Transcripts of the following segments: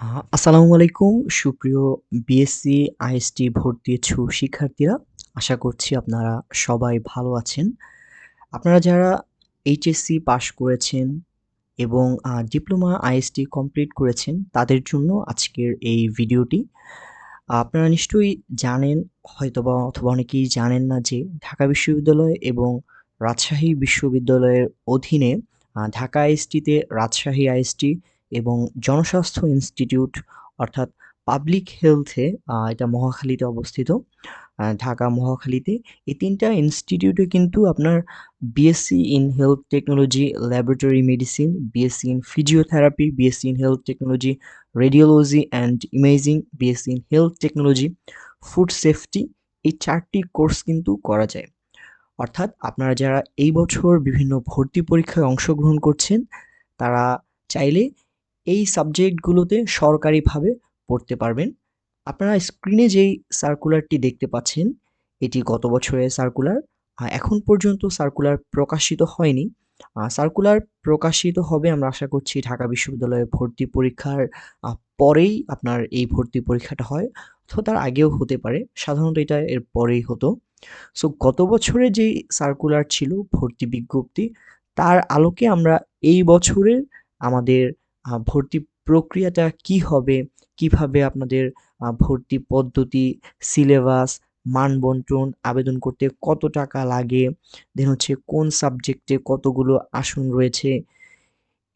আসসালামু আলাইকুম সুপ্রিয় বিএসসি, আইএসটি ভর্তি ইচ্ছুক শিক্ষার্থীরা। আশা করছি আপনারা সবাই ভালো আছেন। আপনারা যারা এইচএসসি পাস করেছেন এবং ডিপ্লোমা আইএসটি কমপ্লিট করেছেন তাদের জন্য আজকের এই ভিডিওটি। আপনারা নিশ্চয়ই জানেন হয়তোবা অথবা অনেকেই জানেন না যে ঢাকা বিশ্ববিদ্যালয় এবং রাজশাহী বিশ্ববিদ্যালয়ের অধীনে ঢাকা আইএসটিতে রাজশাহী আইএসটি এবং জনস্বাস্থ্য ইনস্টিটিউট অর্থাৎ পাবলিক হেলথে এটা মহাখালীতে অবস্থিত। ঢাকা মহাখালীতে। এই তিনটা ইনস্টিটিউটে কিন্তু আপনার BSc in health technology, laboratory medicine, BSc in physiotherapy, BSc in health technology, radiology and imaging, BSc in health technology, food safety এই চারটি কোর্স কিন্তু করা যায়। অর্থাৎ আপনারা যারা এই বছর বিভিন্ন ভর্তি পরীক্ষায় অংশগ্রহণ করছেন, তারা চাইলে এই সাবজেক্টগুলোতে সরকারিভাবে পড়তে পারবেন। আপনারা স্ক্রিনে যেই সার্কুলারটি দেখতে পাচ্ছেন, এটি গত বছরের সার্কুলার। এখন পর্যন্ত সার্কুলার প্রকাশিত হয়নি। সার্কুলার প্রকাশিত হবে আমরা আশা করছি ঢাকা বিশ্ববিদ্যালয়ে ভর্তি পরীক্ষার পরেই আপনার এই ভর্তি পরীক্ষাটা হয় অথবা তার আগেও হতে পারে। সাধারণত এটা এর পরেই হতো। সো গত বছরে যেই সার্কুলার ছিল ভর্তি বিজ্ঞপ্তি, তার আলোকে আমরা এই বছরের আমাদের ভর্তি প্রক্রিয়াটা কি হবে, কীভাবে আপনাদের ভর্তি পদ্ধতি, সিলেবাস, মান বন্টন, আবেদন করতে কত টাকা লাগে, দেন হচ্ছে কোন সাবজেক্টে কতগুলো আসন রয়েছে,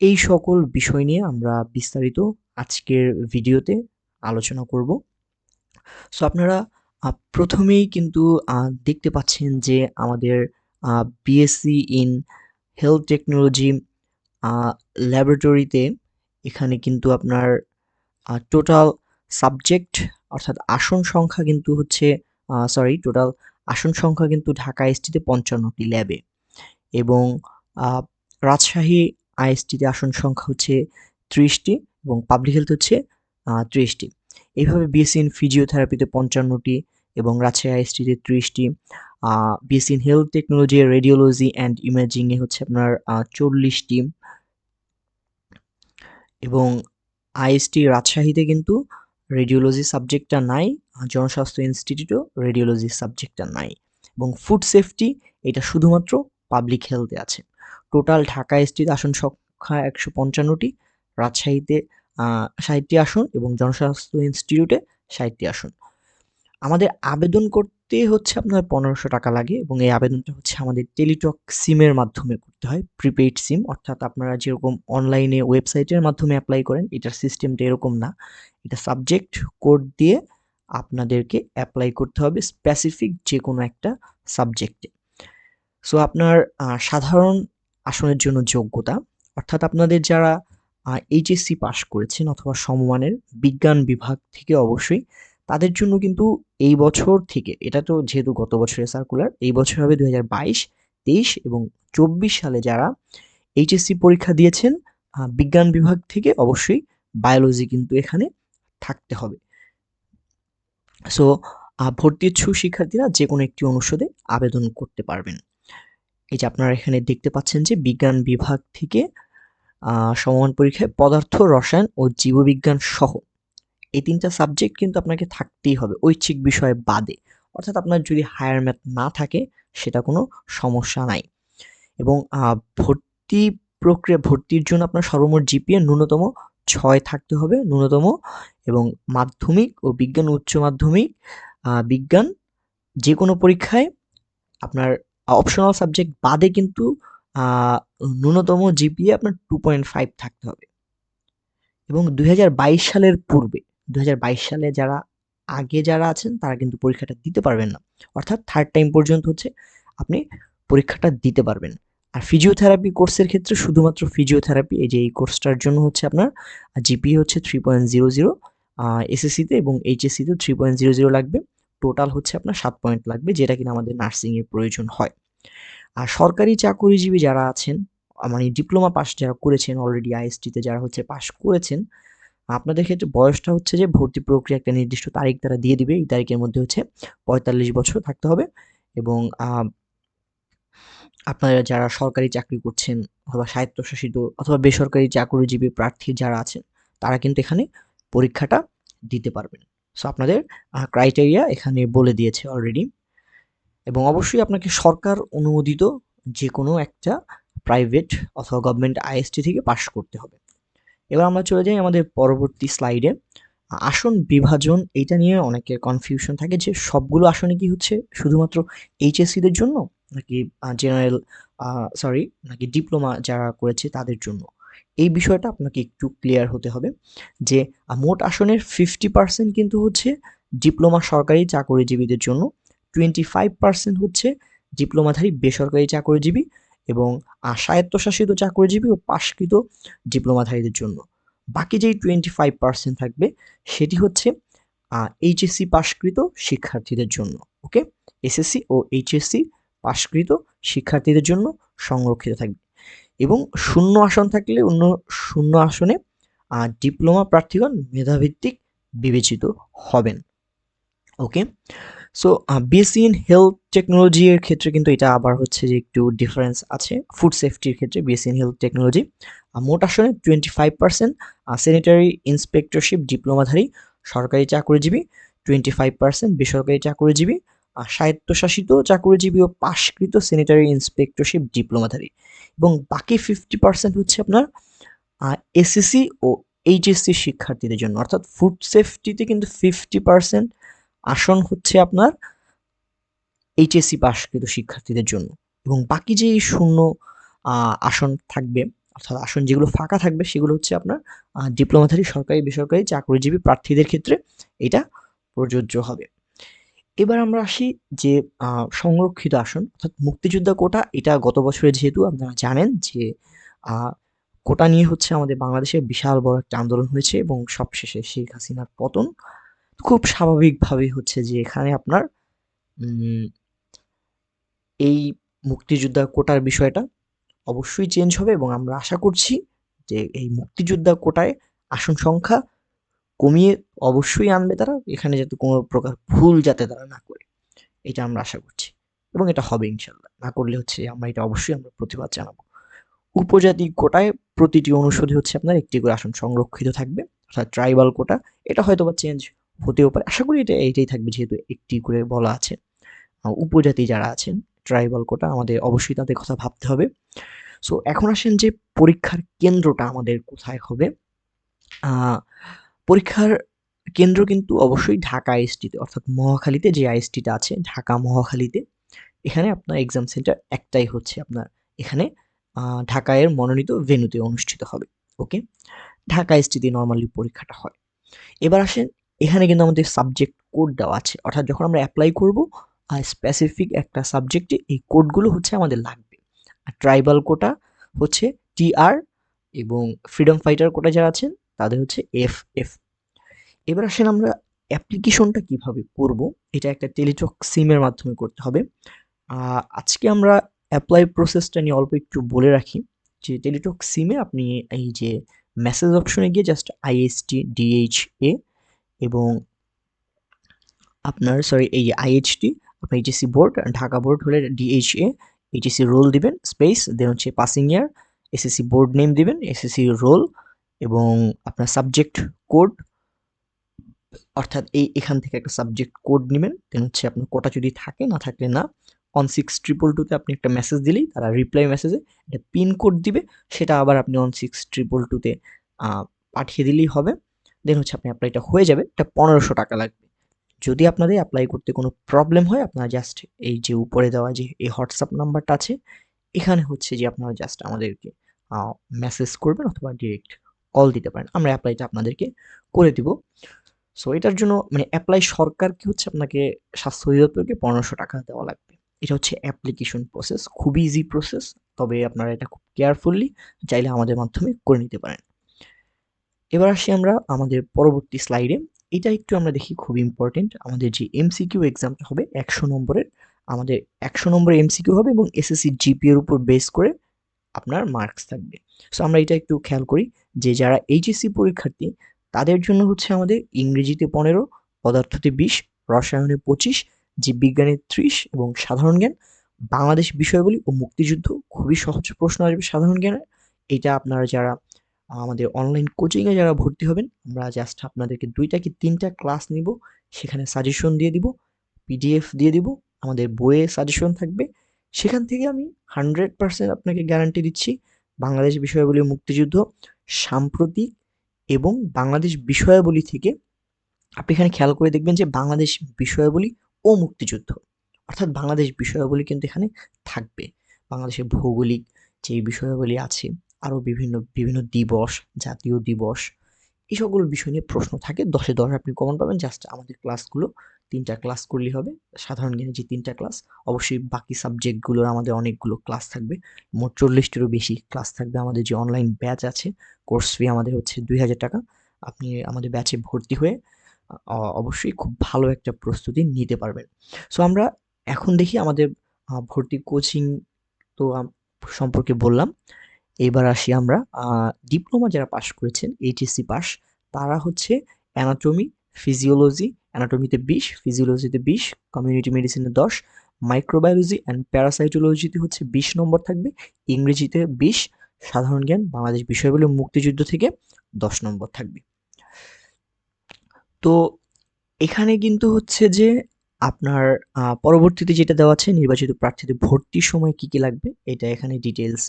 এই সকল বিষয় নিয়ে আমরা বিস্তারিত আজকের ভিডিওতে আলোচনা করব। সো আপনারা প্রথমেই কিন্তু দেখতে পাচ্ছেন যে আমাদের বিএসসি ইন হেলথ টেকনোলজি ল্যাবরেটরিতে এখানে কিন্তু আপনার টোটাল সাবজেক্ট অর্থাৎ আসন সংখ্যা কিন্তু হচ্ছে সরি টোটাল আসন সংখ্যা কিন্তু ঢাকা আইএসটিতে পঞ্চান্নটি ল্যাবে এবং রাজশাহী আইএসটিতে আসন সংখ্যা হচ্ছে ত্রিশটি এবং পাবলিক হেলথ হচ্ছে আ ৩০ টি। বিএসসি ইন ফিজিওথেরাপিতে পঞ্চান্নটি এবং রাজশাহী আইএসটিতে ৩০ টি। BSc in health technology, radiology and imaging এ হচ্ছে আপনার আ ৪০ টি। এবং আইএসটি রাজশাহীতে কিন্তু রেডিওলজি সাবজেক্টটা নাই। জনস্বাস্থ্য ইনস্টিটিউটও রেডিওলজি সাবজেক্টটা নাই। এবং ফুড সেফটি এটা শুধুমাত্র পাবলিক হেলথে আছে। টোটাল ঢাকা আইএসটিতে আসন সংখ্যা একশো পঞ্চান্নটি, রাজশাহীতে, আ ৬০ টি আসন এবং জনস্বাস্থ্য ইনস্টিটিউটে ৬০ টি আসন। আমাদের আবেদন করতে হচ্ছে আপনার ৳১৫০০ লাগে এবং এই আবেদনটা হচ্ছে আমাদের টেলিটক সিমের মাধ্যমে করতে হয়। প্রিপেইড সিম অর্থাৎ আপনারা যেরকম অনলাইনে ওয়েবসাইটের মাধ্যমে অ্যাপ্লাই করেন, এটার সিস্টেমটা এরকম না। এটা সাবজেক্ট কোড দিয়ে আপনাদেরকে অ্যাপ্লাই করতে হবে স্পেসিফিক যে কোনো একটা সাবজেক্টে। সো আপনার সাধারণ আসনের জন্য যোগ্যতা অর্থাৎ আপনাদের যারা এইচএসসি পাস করেছেন অথবা সমমানের বিজ্ঞান বিভাগ থেকে অবশ্যই তাদের জন্য কিন্তু এই বছর থেকে এটা তো যেহেতু গত বছরের সার্কুলার, এই বছর হবে ২০২২, ২৩ এবং ২৪ সালে যারা এইচএসসি পরীক্ষা দিয়েছেন বিজ্ঞান বিভাগ থেকে অবশ্যই বায়োলজি কিন্তু এখানে থাকতে হবে। সো ভর্তি ইচ্ছুক শিক্ষার্থীরা যে কোনো একটি অনুষদে আবেদন করতে পারবেন। এই যে আপনারা এখানে দেখতে পাচ্ছেন যে বিজ্ঞান বিভাগ থেকে সমমান পরীক্ষায় পদার্থ, রসায়ন ও জীববিজ্ঞান সহ এই তিনটা সাবজেক্ট কিন্তু আপনাকে থাকতেই হবে ঐচ্ছিক বিষয় বাদে। অর্থাৎ আপনার যদি হায়ার ম্যাথ না থাকে, সেটা কোনো সমস্যা নাই। এবং ভর্তি প্রক্রিয়া, ভর্তির জন্য আপনার সর্বমোট জিপিএ ন্যূনতম ছয় থাকতে হবে, ন্যূনতম এবং মাধ্যমিক ও বিজ্ঞান, উচ্চ মাধ্যমিক বিজ্ঞান যে কোনো পরীক্ষায় আপনার অপশনাল সাবজেক্ট বাদে কিন্তু ন্যূনতম জিপিএ আপনার 2.5 থাকতে হবে। এবং ২০২২ সালের পূর্বে ২০২২ সালে যারা আগে যারা আছেন তারা কিন্তু পরীক্ষাটা দিতে পারবেন না। অর্থাৎ থার্ড টাইম পর্যন্ত হচ্ছে আপনি পরীক্ষাটা দিতে পারবেন। আর ফিজিওথেরাপি কোর্সের ক্ষেত্রে শুধুমাত্র ফিজিওথেরাপি এই যে এই কোর্সটার জন্য হচ্ছে আপনার আ জিপিএ হচ্ছে 3.00 আ এসএসসিতে এবং এইচএসসিতেও 3.00 লাগবে। টোটাল হচ্ছে আপনার ৭ পয়েন্ট লাগবে যেটা কিনা আমাদের নার্সিং এর প্রয়োজন হয়। আর সরকারি চাকুরিজীবী যারা আছেন মানে ডিপ্লোমা পাস যারা করেছেন অলরেডি আইএসটিতে যারা হচ্ছে পাস করেছেন, আপনাদের ক্ষেত্রে বয়সটা হচ্ছে যে ভর্তি প্রক্রিয়া একটা নির্দিষ্ট তারিখ তারা দিয়ে দিবে। এই তারিখের মধ্যে হচ্ছে ৪৫ বছর থাকতে হবে এবং আপনারা যারা সরকারি চাকরি করছেন অথবা স্বায়ত্তশাসিত অথবা বেসরকারি চাকরিজীবী প্রার্থী যারা আছেন, তারা কিন্তু এখানে পরীক্ষাটা দিতে পারবেন সো আপনাদের ক্রাইটেরিয়া এখানে বলে দিয়েছে অলরেডি এবং অবশ্যই আপনাকে সরকার অনুমোদিত যে কোনো একটা প্রাইভেট অথবা গভর্নমেন্ট আইএসটি থেকে পাশ করতে হবে এবার আমরা চলে যাই আমাদের পরবর্তী স্লাইডে আসন বিভাজন এইটা নিয়ে অনেকের কনফিউশন থাকে যে সবগুলো আসনে কি হচ্ছে? শুধুমাত্র এইচএসসিদের জন্য নাকি জেনারেল সরি নাকি ডিপ্লোমা যারা করেছে তাদের জন্য? এই বিষয়টা আপনাকে একটু ক্লিয়ার হতে হবে যে মোট আসনের ফিফটি পার্সেন্ট কিন্তু হচ্ছে ডিপ্লোমা সরকারি চাকরিজীবীদের জন্য টোয়েন্টি ফাইভ পার্সেন্ট হচ্ছে ডিপ্লোমাধারী বেসরকারি চাকরিজীবী এবং স্বায়ত্তশাসিত চাকরিজীবী ও পাশকৃত ডিপ্লোমাধারীদের জন্য। বাকি যেই টোয়েন্টি ফাইভ পার্সেন্ট থাকবে, সেটি হচ্ছে এইচএসসি পাশকৃত শিক্ষার্থীদের জন্য, ওকে? এসএসসি ও এইচএসসি পাশকৃত শিক্ষার্থীদের জন্য সংরক্ষিত থাকবে। এবং শূন্য আসন থাকলে অন্য শূন্য আসনে ডিপ্লোমা প্রার্থীগণ মেধাভিত্তিক বিবেচিত হবেন, okay? So BSc in health টেকনোলজির ক্ষেত্রে কিন্তু এটা আবার হচ্ছে যে একটু ডিফারেন্স আছে। ফুড সেফটির ক্ষেত্রে বিএসসি ইন হেলথ টেকনোলজি মোট আসনে twenty five percent sanitary inspectorship ডিপ্লোমাধারী, সরকারি চাকরিজীবী টোয়েন্টি ফাইভ পার্সেন্ট বেসরকারি চাকরিজীবী স্বায়ত্তশাসিত চাকরিজীবী ও পাশকৃত স্যানিটারি ইন্সপেক্টরশিপ ডিপ্লোমাধারী। এবং বাকি ফিফটি পার্সেন্ট হচ্ছে আপনার এসএসসি ও এইচএসসি শিক্ষার্থীদের জন্য। অর্থাৎ ফুড সেফটিতে কিন্তু ফিফটি পার্সেন্ট আসন হচ্ছে আপনার এইচএসসি পাশকৃত শিক্ষার্থীদের জন্য। এবং বাকি যে শূন্য আসন থাকবে, অর্থাৎ আসন যেগুলো ফাঁকা থাকবে, সেগুলো হচ্ছে আপনার ডিপ্লোমাধারী, সরকারি, বেসরকারি চাকরিজীবী প্রার্থীদের ক্ষেত্রে এটা প্রযোজ্য হবে। এবার আমরা আসি যে সংরক্ষিত আসন, অর্থাৎ মুক্তিযোদ্ধা কোটা, এটা গত বছরে যেহেতু আপনারা জানেন যে কোটা নিয়ে হচ্ছে আমাদের বাংলাদেশে বিশাল বড় একটা আন্দোলন হয়েছে এবং সবশেষে শেখ হাসিনার পতন। খুব স্বাভাবিকভাবেই হচ্ছে যে এখানে আপনার এই মুক্তিযোদ্ধা কোটার বিষয়টা অবশ্যই চেঞ্জ হবে এবং আমরা আশা করছি যে এই মুক্তিযোদ্ধা কোটায় আসন সংখ্যা কমিয়ে অবশ্যই আনবে তারা, এখানে যাতে কোনো প্রকার ভুল যাতে তারা না করে। এটা আমরা আশা করছি এবং এটা হবে ইনশাল্লাহ না করলে হচ্ছে আমরা এটা অবশ্যই আমরা প্রতিবাদ জানাব। উপজাতি কোটায় প্রতিটি অনুষদে হচ্ছে আপনার একটি করে আসন সংরক্ষিত থাকবে, অর্থাৎ ট্রাইবাল কোটা। এটা হয়তো বা চেঞ্জ হতেও পারে আশা করি এটা এইটাই থাকবে, যেহেতু একটি করে বলা আছে। উপজাতি যারা আছেন ট্রাইবাল কোটা, আমাদের অবশ্যই তাদের কথা ভাবতে হবে। সো এখন আসেন যে পরীক্ষার কেন্দ্রটা আমাদের কোথায় হবে। পরীক্ষার কেন্দ্র কিন্তু অবশ্যই ঢাকা আইএসটিতে অর্থাৎ মহাখালীতে যে আইএসটিটা আছে, ঢাকা মহাখালীতে। এখানে আপনার এক্সাম সেন্টার একটাই হচ্ছে আপনার, এখানে ঢাকায়ের মনোনীত ভেনুতে অনুষ্ঠিত হবে। ওকে ঢাকা আইএসটিতে নর্মালি পরীক্ষাটা হয়। এবার আসেন এখানে কিন্তু আমাদের সাবজেক্ট কোড দেওয়া আছে। অর্থাৎ যখন আমরা অ্যাপ্লাই করব, আর স্পেসিফিক একটা সাবজেক্টে এই কোডগুলো হচ্ছে আমাদের লাগবে। আর ট্রাইবাল কোটা হচ্ছে টিআর এবং ফ্রিডম ফাইটার কোটা যারা আছেন, তাদের হচ্ছে এফ এফ এবার আসেন আমরা অ্যাপ্লিকেশনটা কীভাবে করব, এটা একটা টেলিটক সিমের মাধ্যমে করতে হবে। আজকে আমরা অ্যাপ্লাই প্রসেসটা নিয়ে অল্প একটু বলে রাখি। যে টেলিটক সিমে আপনি এই যে মেসেজ অপশনে গিয়ে জাস্ট আইএসটি ডিএইচএ এবং আপনার সরি এই আইএইচটি আপনার এইচএসি বোর্ড ঢাকা বোর্ড হলে ডিএইচএ এইচএসসি রোল দিবেন স্পেস দেন হচ্ছে passing year SSC board name দিবেন এসএসসি রোল এবং আপনার সাবজেক্ট কোড অর্থাৎ এই, এখান থেকে একটা সাবজেক্ট কোড নেবেন দেন হচ্ছে আপনার কোটা যদি থাকে, না থাকলে না অন সিক্স ট্রিপল টুতে আপনি একটা মেসেজ দিলেই, তারা রিপ্লাই মেসেজে একটা পিন কোড দিবে, সেটা আবার আপনি অন সিক্স ট্রিপল টুতে পাঠিয়ে দিলেই হবে। দেন হচ্ছে আপনি অ্যাপ্লাইটা হয়ে যাবে, এটা পনেরোশো টাকা লাগবে। যদি আপনাদের অ্যাপ্লাই করতে কোনো প্রবলেম হয়, আপনারা জাস্ট এই যে উপরে দেওয়া যে, এই হোয়াটসঅ্যাপ নাম্বারটা আছে, এখানে হচ্ছে যে আপনারা জাস্ট আমাদেরকে মেসেজ করবেন অথবা ডিরেক্ট কল দিতে পারেন। আমরা অ্যাপ্লাইটা আপনাদেরকে করে দিব। সো এটার জন্য মানে অ্যাপ্লাই সরকার কি হচ্ছে আপনাকে স্বাস্থ্য অধিদপ্তরকে পনেরোশো টাকা দেওয়া লাগবে। এটা হচ্ছে অ্যাপ্লিকেশন প্রসেস খুবই ইজি প্রসেস তবে আপনারা এটা খুব কেয়ারফুললি চাইলে আমাদের মাধ্যমে করে নিতে পারেন। এবার আসি আমরা আমাদের পরবর্তী স্লাইডে এটা একটু আমরা দেখি খুব ইম্পর্টেন্ট আমাদের যে এমসিকিউ এক্সামটা হবে একশো নম্বরের। আমাদের একশো নম্বরের এমসিকিউ হবে এবং এসএসসি জিপি এর উপর বেস করে আপনার মার্কস থাকবে। সো আমরা এটা একটু খেয়াল করি যে যারা এইচএসসি পরীক্ষার্থী, তাদের জন্য হচ্ছে আমাদের ইংরেজিতে পনেরো, পদার্থতে বিশ, রসায়নে পঁচিশ, জীববিজ্ঞানে ত্রিশ এবং সাধারণ জ্ঞান, বাংলাদেশ বিষয়গুলি ও মুক্তিযুদ্ধ খুবই সহজ প্রশ্ন আসবে সাধারণ জ্ঞানে এটা আপনারা যারা আমাদের অনলাইন কোচিংয়ে যারা ভর্তি হবেন, আমরা জাস্ট আপনাদেরকে দুইটা কি তিনটা ক্লাস নিব। সেখানে সাজেশন দিয়ে দিব পিডিএফ দিয়ে দিব, আমাদের বইয়ে সাজেশন থাকবে। সেখান থেকে আমি হান্ড্রেড পার্সেন্ট আপনাকে গ্যারান্টি দিচ্ছি, বাংলাদেশ বিষয়াবলী মুক্তিযুদ্ধ, সাম্প্রতিক এবং বাংলাদেশ বিষয়াবলী থেকে আপনি এখানে খেয়াল করে দেখবেন যে বাংলাদেশ বিষয়াবলী ও মুক্তিযুদ্ধ। অর্থাৎ বাংলাদেশ বিষয়াবলী কিন্তু এখানে থাকবে। বাংলাদেশের ভৌগোলিক যে বিষয়াবলী আছে আরও বিভিন্ন বিভিন্ন দিবস, জাতীয় দিবস এই সকল বিষয় নিয়ে প্রশ্ন থাকে। দশে দশ আপনি কমন পাবেন। জাস্ট আমাদের ক্লাসগুলো তিনটা ক্লাস করলেই হবে। সাধারণ জ্ঞানে যে তিনটা ক্লাস অবশ্যই বাকি সাবজেক্টগুলোর আমাদের অনেকগুলো ক্লাস থাকবে। মোট চল্লিশটিরও বেশি ক্লাস থাকবে। আমাদের যে অনলাইন ব্যাচ আছে কোর্স ফি আমাদের হচ্ছে দুই হাজার টাকা। আপনি আমাদের ব্যাচে ভর্তি হয়ে অবশ্যই খুব ভালো একটা প্রস্তুতি নিতে পারবেন। সো আমরা এখন দেখি আমাদের ভর্তি কোচিং তো সম্পর্কে বললাম। এবার আসি আমরা ডিপ্লোমা যারা পাশ করেছেন, এইচএসসি পাস তারা হচ্ছে অ্যানাটমি ফিজিওলজি অ্যানাটমিতে বিশ ফিজিওলজিতে বিশ কমিউনিটি মেডিসিনে দশ মাইক্রোবায়োলজি অ্যান্ড প্যারাসাইটোলজিতে হচ্ছে বিশ নম্বর থাকবে, ইংরেজিতে বিশ, সাধারণ জ্ঞান, বাংলাদেশ বিষয়গুলো মুক্তিযুদ্ধ থেকে দশ নম্বর থাকবে। তো এখানে কিন্তু হচ্ছে যে আপনার পরবর্তীতে যেটা দেওয়া আছে, নির্বাচিত প্রার্থীদের ভর্তির সময় কি কি লাগবে, এটা এখানে ডিটেলস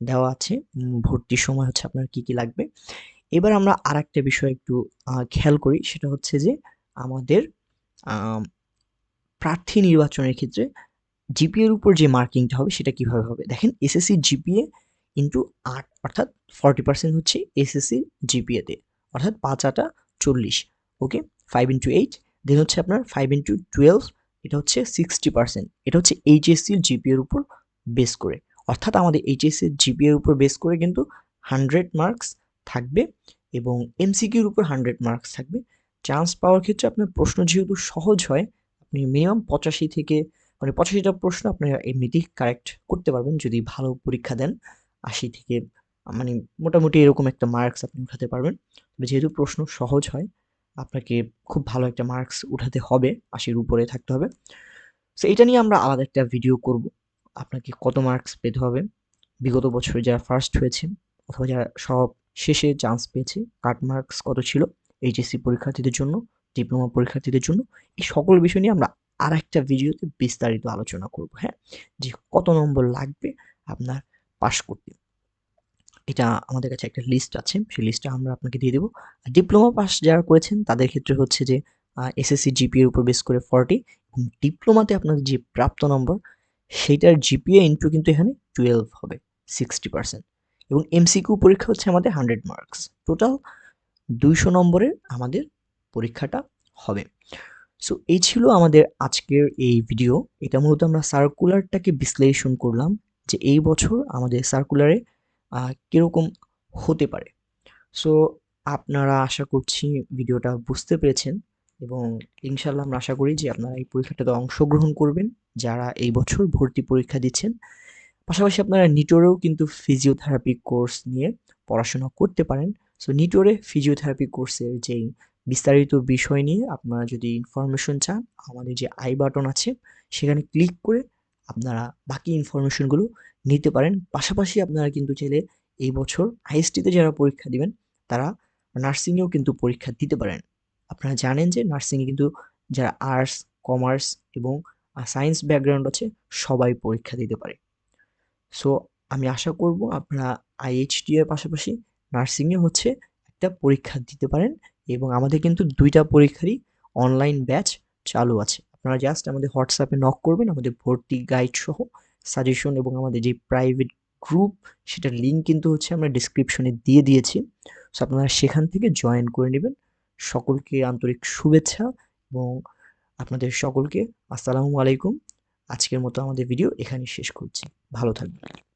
দেওয়া আছে। ভর্তির সময় হচ্ছে আপনার কি কি লাগবে। এবার আমরা আর একটা বিষয় একটু খেয়াল করি, সেটা হচ্ছে যে আমাদের প্রার্থী নির্বাচনের ক্ষেত্রে জিপিএর উপর যে মার্কিংটা হবে, সেটা কীভাবে হবে? দেখেন, এসএসসি জিপিএ ইন্টু আট, অর্থাৎ ফর্টি পার্সেন্ট হচ্ছে এসএসসি জিপিএতে অর্থাৎ পাঁচ আটা চল্লিশ, okay? Five into eight, then হচ্ছে আপনার ফাইভ ইন্টু টুয়েলভ, এটা হচ্ছে সিক্সটি পার্সেন্ট। এটা হচ্ছে এইচএসসির জিপিএর উপর বেস করে। অর্থাৎ আমাদের এইচএসসির জিপিএর উপর বেস করে কিন্তু হান্ড্রেড মার্কস থাকবে এবং এমসিকিউর উপর হান্ড্রেড মার্কস থাকবে। চান্স পাওয়ার ক্ষেত্রে আপনার প্রশ্ন যেহেতু সহজ হয়, আপনি মিনিমাম পঁচাশি থেকে মানে পঁচাশিটা প্রশ্ন আপনি এমনিতেই কারেক্ট করতে পারবেন যদি ভালো পরীক্ষা দেন। আশি থেকে মানে মোটামুটি এরকম একটা মার্কস আপনি উঠাতে পারবেন। তবে যেহেতু প্রশ্ন সহজ হয়, আপনাকে খুব ভালো একটা মার্কস উঠাতে হবে, আশির উপরে থাকতে হবে। সো এটা নিয়ে আমরা আলাদা একটা ভিডিও করব। আপনাকে কত মার্কস পেতে হবে? বিগত বছরে যারা ফার্স্ট হয়েছে অথবা যারা সব শেষে চান্স পেয়েছে কাট মার্কস কত ছিল? এইচএসসি পরীক্ষার্থীদের জন্য ডিপ্লোমা পরীক্ষার্থীদের জন্য, এই সকল বিষয় নিয়ে আমরা আর একটা ভিডিওতে বিস্তারিত আলোচনা করব হ্যাঁ? যে কত নম্বর লাগবে আপনার পাশ করতে। এটা আমাদের কাছে একটা লিস্ট আছে, সেই লিস্টটা আমরা আপনাকে দিয়ে দেবো। ডিপ্লোমা পাস যারা করেছেন, তাদের ক্ষেত্রে হচ্ছে যে এসএসসি জিপিএর উপর বেস করে ফর্টি এবং ডিপ্লোমাতে আপনাদের যে প্রাপ্ত নম্বর সেইটার জিপিএ ইন্টু কিন্তু এখানে টুয়েলভ হবে সিক্সটি পার্সেন্ট এবং এমসিকিউ পরীক্ষা হচ্ছে আমাদের হান্ড্রেড মার্কস টোটাল দুইশো নম্বরের আমাদের পরীক্ষাটা হবে। সো এই ছিল আমাদের আজকের এই ভিডিও এটা মূলত আমরা সার্কুলারটাকে বিশ্লেষণ করলাম যে এই বছর আমাদের সার্কুলারে কীরকম হতে পারে। সো আপনারা আশা করছি ভিডিওটা বুঝতে পেরেছেন। এবং ইনশাল্লাহ আমরা আশা করি যে আপনারা এই পরীক্ষাটাতে অংশগ্রহণ করবেন। যারা এই বছর ভর্তি পরীক্ষা দিচ্ছেন, পাশাপাশি আপনারা নিটোরেও কিন্তু ফিজিওথেরাপি কোর্স নিয়ে পড়াশোনা করতে পারেন। সো নিটোরে ফিজিওথেরাপি কোর্সের যেই বিস্তারিত বিষয় নিয়ে আপনারা যদি ইনফরমেশন চান, আমাদের যে আই বাটন আছে, সেখানে ক্লিক করে আপনারা বাকি ইনফরমেশনগুলো নিতে পারেন। পাশাপাশি আপনারা কিন্তু চাইলে এই বছর আইএসটিতে যারা পরীক্ষা দিবেন, তারা নার্সিংয়েও কিন্তু পরীক্ষা দিতে পারেন। আপনারা জানেন যে নার্সিংয়ে কিন্তু যারা আর্টস, কমার্স এবং সায়েন্স ব্যাকগ্রাউন্ড আছে, সবাই পরীক্ষা দিতে পারে। সো, আমি আশা করব আপনারা আইএইচটি এর পাশাপাশি নার্সিংয়ে হচ্ছে একটা পরীক্ষা দিতে পারেন এবং আমাদের কিন্তু দুইটা পরীক্ষারই অনলাইন ব্যাচ চালু আছে। আপনারা জাস্ট আমাদের হোয়াটসঅ্যাপে নক করবেন, আমাদের ভর্তি গাইড সহ সাজেশন এবং আমাদের যে প্রাইভেট গ্রুপ সেটার লিঙ্ক কিন্তু হচ্ছে আমরা ডিসক্রিপশনে দিয়ে দিয়েছি। সো, আপনারা সেখান থেকে জয়েন করে নেবেন। সকলকে আন্তরিক শুভেচ্ছা এবং আপনাদের সকলকে আসসালামু আলাইকুম। আজকের মতো আমাদের ভিডিও এখানে শেষ করছি। ভালো থাকবেন।